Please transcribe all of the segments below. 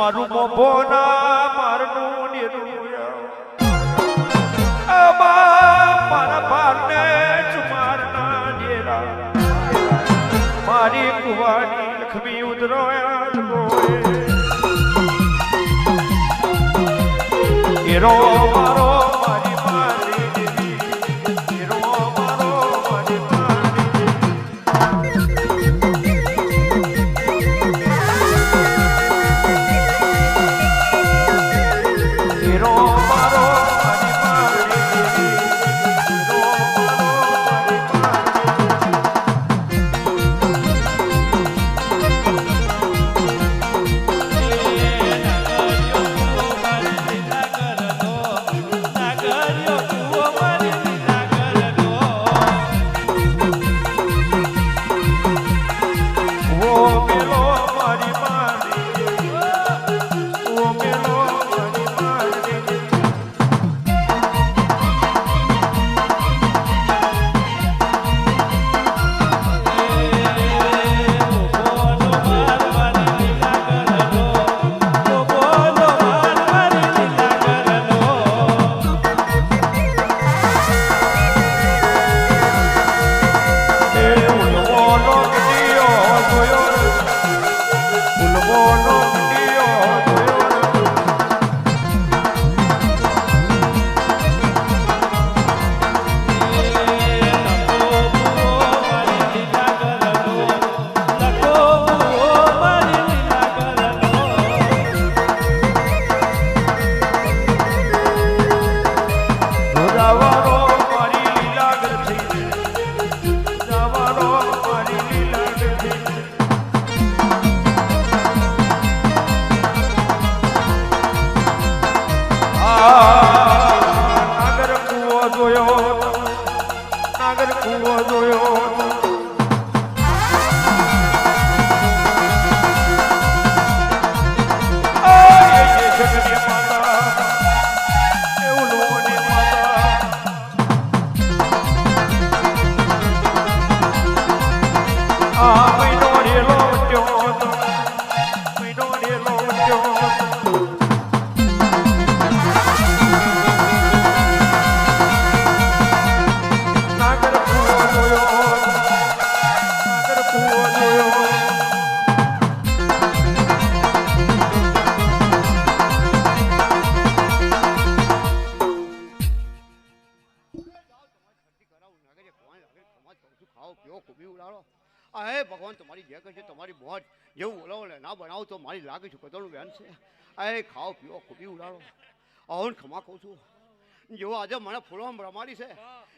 મારું મોભોના મારનું નિરુયા. મારા બારને ચુમારના ડેરા મારી કુવાની લક્ષ્મી ઉતરો એરો મારી એરો આ મહિનો રેલો વટ્યો હે ભગવાન, તમારી જે કહે છે તમારી મોજ. જેવું બોલાવો ને ના બનાવો તો મારી લાગે છે કદરનું બેન છે. અરે ખાઓ, પીઓ ખૂબી ઉડાડો. આવું ખમા કહું છું. જેવો આજે મને ફૂલમાં રમાડી છે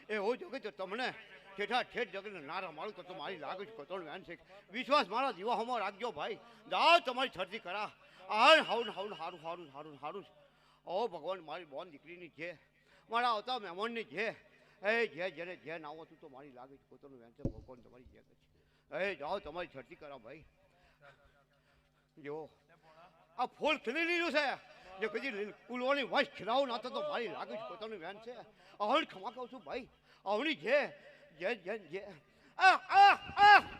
એવું જો કે તમને ઠેઠા ઠેઠ જગને ના રમાડું તો તો મારી લાગે છે કદરનું બેન છે. વિશ્વાસ મારા જીવા હમો રાખજો ભાઈ. જાઓ તમારી છરતી કરા. આ હાઉન હાઉન હારું હારું હારું હારું ઓ ભગવાન, મારી બોન દીકરીની જે, મારા આવતા મહેમાનની જે, એ જે જેને જે ના આવતું તો મારી લાગે છે પોતાનું વેન છે. ભગવાન તમારી જે છે. એ જાઓ, તમારી છઠ્ઠી કરા ભાઈ. જો આ ફૂલ ખીલી લીધું છે. જે કદી કુલવાની વશ ખીલાવું ના તો મારી લાગે છે પોતાનું વેન છે. આવડી ખમા કહું છું ભાઈ. અવણી જે જે જે જે. આ આ આ.